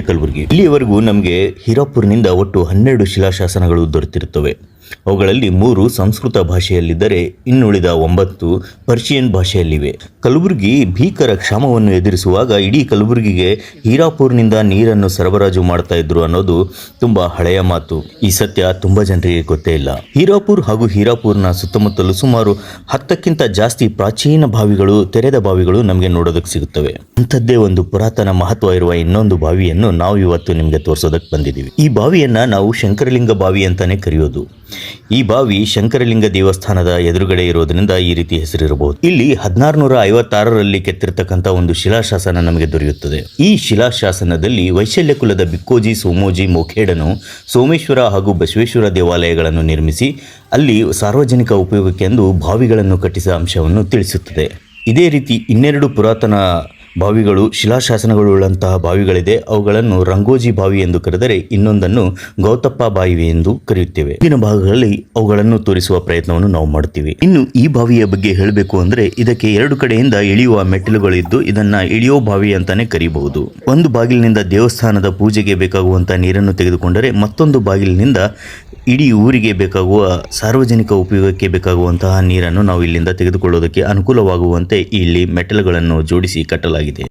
ಮತ್ತೆ ಕಲಬುರಗಿ. ಇಲ್ಲಿಯವರೆಗೂ ನಮಗೆ ಹೀರಾಪುರ್ನಿಂದ ಒಟ್ಟು ಹನ್ನೆರಡು ಶಿಲಾಶಾಸನಗಳು ದೊರೆತಿರುತ್ತವೆ. ಅವುಗಳಲ್ಲಿ ಮೂರು ಸಂಸ್ಕೃತ ಭಾಷೆಯಲ್ಲಿದ್ದರೆ ಇನ್ನುಳಿದ ಒಂಬತ್ತು ಪರ್ಷಿಯನ್ ಭಾಷೆಯಲ್ಲಿವೆ. ಕಲಬುರಗಿ ಭೀಕರ ಕ್ಷಾಮವನ್ನು ಎದುರಿಸುವಾಗ ಇಡೀ ಕಲಬುರಗಿಗೆ ಹೀರಾಪುರ್ನಿಂದ ನೀರನ್ನು ಸರಬರಾಜು ಮಾಡ್ತಾ ಇದ್ರು ಅನ್ನೋದು ತುಂಬಾ ಹಳೆಯ ಮಾತು. ಈ ಸತ್ಯ ತುಂಬಾ ಜನರಿಗೆ ಗೊತ್ತೇ ಇಲ್ಲ. ಹೀರಾಪುರ್ ಹಾಗೂ ಹೀರಾಪುರ್ನ ಸುತ್ತಮುತ್ತಲು ಸುಮಾರು ಹತ್ತಕ್ಕಿಂತ ಜಾಸ್ತಿ ಪ್ರಾಚೀನ ಬಾವಿಗಳು, ತೆರೆದ ಬಾವಿಗಳು ನಮಗೆ ನೋಡೋದಕ್ಕೆ ಸಿಗುತ್ತವೆ. ಅಂಥದ್ದೇ ಒಂದು ಪುರಾತನ ಮಹತ್ವ ಇರುವ ಇನ್ನೊಂದು ಬಾವಿಯನ್ನು ನಾವು ಇವತ್ತು ನಿಮಗೆ ತೋರಿಸೋದಕ್ಕೆ ಬಂದಿದ್ದೀವಿ. ಈ ಬಾವಿಯನ್ನ ನಾವು ಶಂಕರಲಿಂಗ ಬಾವಿ ಅಂತಾನೆ ಕರೆಯೋದು. ಈ ಬಾವಿ ಶಂಕರಲಿಂಗ ದೇವಸ್ಥಾನದ ಎದುರುಗಡೆ ಇರೋದ್ರಿಂದ ಈ ರೀತಿ ಹೆಸರಿರಬಹುದು. ಇಲ್ಲಿ ಹದಿನಾರುನೂರ ಐವತ್ತಾರರಲ್ಲಿ ಕೆತ್ತಿರ್ತಕ್ಕಂಥ ಒಂದು ಶಿಲಾಶಾಸನ ನಮಗೆ ದೊರೆಯುತ್ತದೆ. ಈ ಶಿಲಾಶಾಸನದಲ್ಲಿ ವೈಶಲ್ಯ ಕುಲದ ಬಿಕ್ಕೋಜಿ, ಸೋಮೋಜಿ, ಮೊಖೇಡನು, ಸೋಮೇಶ್ವರ ಹಾಗೂ ಬಸವೇಶ್ವರ ದೇವಾಲಯಗಳನ್ನು ನಿರ್ಮಿಸಿ, ಅಲ್ಲಿ ಸಾರ್ವಜನಿಕ ಉಪಯೋಗಕ್ಕೆಂದು ಬಾವಿಗಳನ್ನು ಕಟ್ಟಿಸಿದ ಅಂಶವನ್ನು ತಿಳಿಸುತ್ತದೆ. ಇದೇ ರೀತಿ ಇನ್ನೆರಡು ಪುರಾತನ ಬಾವಿಗಳು, ಶಿಲಾಶಾಸನಗಳುಳ್ಳಂತಹ ಬಾವಿಗಳಿದೆ. ಅವುಗಳನ್ನು ರಂಗೋಜಿ ಬಾವಿ ಎಂದು ಕರೆದರೆ ಇನ್ನೊಂದನ್ನು ಗೌತಪ್ಪ ಬಾವಿ ಎಂದು ಕರೆಯುತ್ತೇವೆ. ಹಿಂದಿನ ಭಾಗಗಳಲ್ಲಿ ಅವುಗಳನ್ನು ತೋರಿಸುವ ಪ್ರಯತ್ನವನ್ನು ನಾವು ಮಾಡುತ್ತೀವಿ. ಇನ್ನು ಈ ಬಾವಿಯ ಬಗ್ಗೆ ಹೇಳಬೇಕು ಅಂದರೆ ಇದಕ್ಕೆ ಎರಡು ಕಡೆಯಿಂದ ಇಳಿಯುವ ಮೆಟ್ಟಿಲುಗಳಿದ್ದು ಇದನ್ನ ಇಳಿಯೋ ಬಾವಿ ಅಂತಾನೆ ಕರೆಯಬಹುದು ಒಂದು ಬಾಗಿಲಿನಿಂದ ದೇವಸ್ಥಾನದ ಪೂಜೆಗೆ ಬೇಕಾಗುವಂತಹ ನೀರನ್ನು ತೆಗೆದುಕೊಂಡರೆ ಮತ್ತೊಂದು ಬಾಗಿಲಿನಿಂದ ಇಡೀ ಊರಿಗೆ ಬೇಕಾಗುವ ಸಾರ್ವಜನಿಕ ಉಪಯೋಗಕ್ಕೆ ಬೇಕಾಗುವಂತಹ ನೀರನ್ನು ನಾವು ಇಲ್ಲಿಂದ ತೆಗೆದುಕೊಳ್ಳುವುದಕ್ಕೆ ಅನುಕೂಲವಾಗುವಂತೆ ಇಲ್ಲಿ ಮೆಟ್ಟಲುಗಳನ್ನು ಜೋಡಿಸಿ ಕಟ್ಟಲಾಗಿದೆ.